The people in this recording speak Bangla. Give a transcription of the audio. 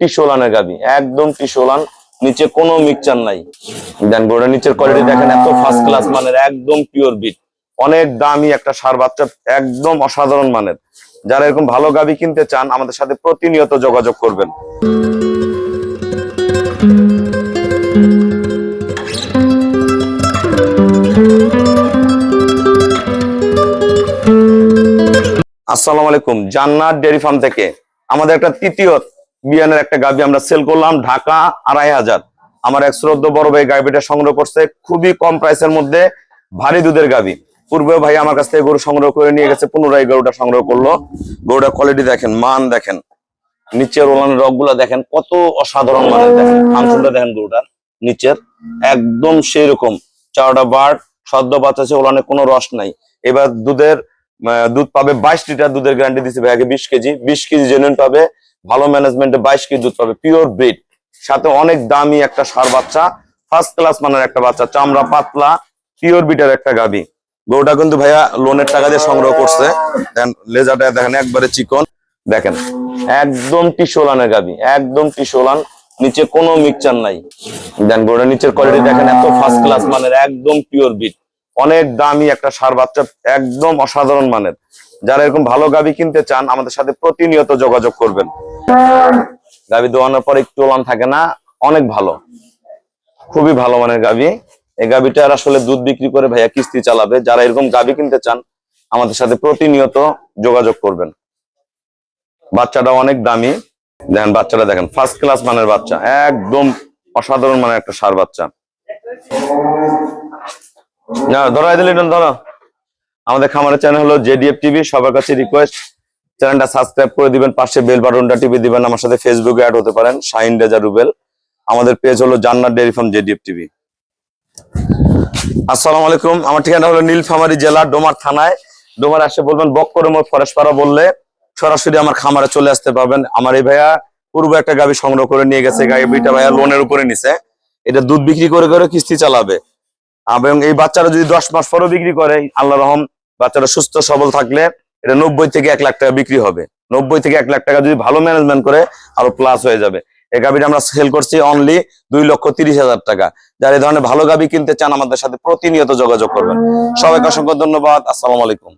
টিসোলানের গাবি, একদম টিসোলান নিচে কোনো মিক্সচার নাই। দেন গোড়া নিচের কোয়ালিটি দেখেন, এত ফার্স্ট ক্লাস মানের, একদম পিওর বিট অনেক দামি একটা সার বাচ্চা, একদম অসাধারণ মানের। যারা এরকম ভালো গাবি কিনতে চান, আমাদের সাথে প্রতিনিয়ত যোগাযোগ করবেন। আসসালামু আলাইকুম, জান্নাত ডেয়ারি ফার্ম থেকে আমাদের একটা তৃতীয় বিয়ানের একটা গাবি আমরা সেল করলাম ঢাকা আড়াই হাজার। আমার এক শ্রদ্ধ বড় ভাই গাবিটা সংগ্রহ করছে, খুবই কম প্রাইসের মধ্যে ভারী দুধের গাবি। পূর্বে ভাই আমার কাছ থেকে গরু সংগ্রহ করে নিয়ে গেছে, পুনরায় গরুটা সংগ্রহ করল। গরুটা কোয়ালিটি দেখেন, মান দেখেন, নিচের ওলানের রগগুলা দেখেন, কত অসাধারণ মানের দেখেন ফাংশনটা দেখেন গরুটার, নিচের, একদম সেই রকম চারটা বার্ড সদ্য বাচ্চা ওলানে কোনো রস নাই। এবার দুধের দুধ পাবে বাইশ লিটার দুধের গ্যারান্টি দিচ্ছে ভাইয়াকে বিশ কেজি বিশ কেজি জেনুইন পাবে। ভালো ম্যানেজমেন্টে বাইশ কেজি দুধ পাবে পিওর ব্রিড সাথে অনেক দামি একটা সার বাচ্চা ফার্স্ট ক্লাস মানের একটা বাচ্চা, চামড়া পাতলা পিওর বিটের একটা গাবি। গরুটা কিন্তু ভাইয়া লোনের টাকা দিয়ে সংগ্রহ করছে। দেন লেজারটা দেখেন, একবারে চিকন। দেখেন, একদম টিসোলানের গাবি, একদম টিসোলান নিচে কোনো মিক্সচার নাই। দেন গরুটা নিচের কোয়ালিটি দেখেন, এত ফার্স্ট ক্লাস মানের, একদম পিওর বিট অনেক দামি একটা সার বাচ্চা, একদম অসাধারণ মানের। যারা এরকম ভালো গাবি কিনতে চান, আমাদের সাথে প্রতিনিয়ত যোগাযোগ করবেন। গাবি দোয়ানোর পর একটু ওলান থাকে না, অনেক ভালো। খুবই ভালো মানের গাবি। এই গাবিটার আসলে দুধ বিক্রি করে ভাইয়া কিস্তি চালাবে। যারা এরকম গাবি কিনতে চান, আমাদের সাথে প্রতিনিয়ত যোগাযোগ করবেন। বাচ্চাটা অনেক দামি। দেখেন বাচ্চাটা দেখেন ফার্স্ট ক্লাস মানের বাচ্চা। একদম অসাধারণ মানের একটা সার বাচ্চা। না ধরো দিলে ধরো। আমাদের খামারের চ্যানেল হলো জেডিএফ টিভি। সবার কাছে রিকোয়েস্ট চ্যানেলটা সাবস্ক্রাইব করে দিবেন, পাশে বেল বাটনটা টিপে দিবেন। আমার সাথে ফেসবুকে অ্যাড হতে পারেন, শাহিন রেজা রুবেল। আমাদের পেজ হলো জান্নাত ডেয়ারি ফার্ম জেডিএফ টিভি। আসসালামু আলাইকুম। আমার ঠিকানা হলো নীলফামারী জেলা, ডোমার থানায়। ডোমার আসে বলবেন বক্করে মোড় ফরেস্ট পাড়া বললে সরাসরি আমার খামারে চলে আসতে পারবেন। আমার এই ভাইয়া পূর্ব একটা গাবি সংগ্রহ করে নিয়ে গেছে গাবিটা ভাইয়া লোনের উপরে নিছে। এটা দুধ বিক্রি করে করে কিস্তি চালাবে। এবং এই বাচ্চারা যদি দশ মাস পরও বিক্রি করে, আল্লাহ রহম বাচ্চারা সুস্থ, সবল থাকলে এটা নব্বই থেকে এক লাখ টাকা বিক্রি হবে। নব্বই থেকে এক লাখ টাকা যদি ভালো ম্যানেজমেন্ট করে, আরও প্লাস হয়ে যাবে। এই গাবিটা আমরা সেল করছি অনলি দুই লক্ষ তিরিশ হাজার টাকা। যারা এই ধরনের ভালো গাবি কিনতে চান, আমাদের সাথে প্রতিনিয়ত যোগাযোগ করবেন। সবাইকে অসংখ্য ধন্যবাদ। আসসালাম আলাইকুম।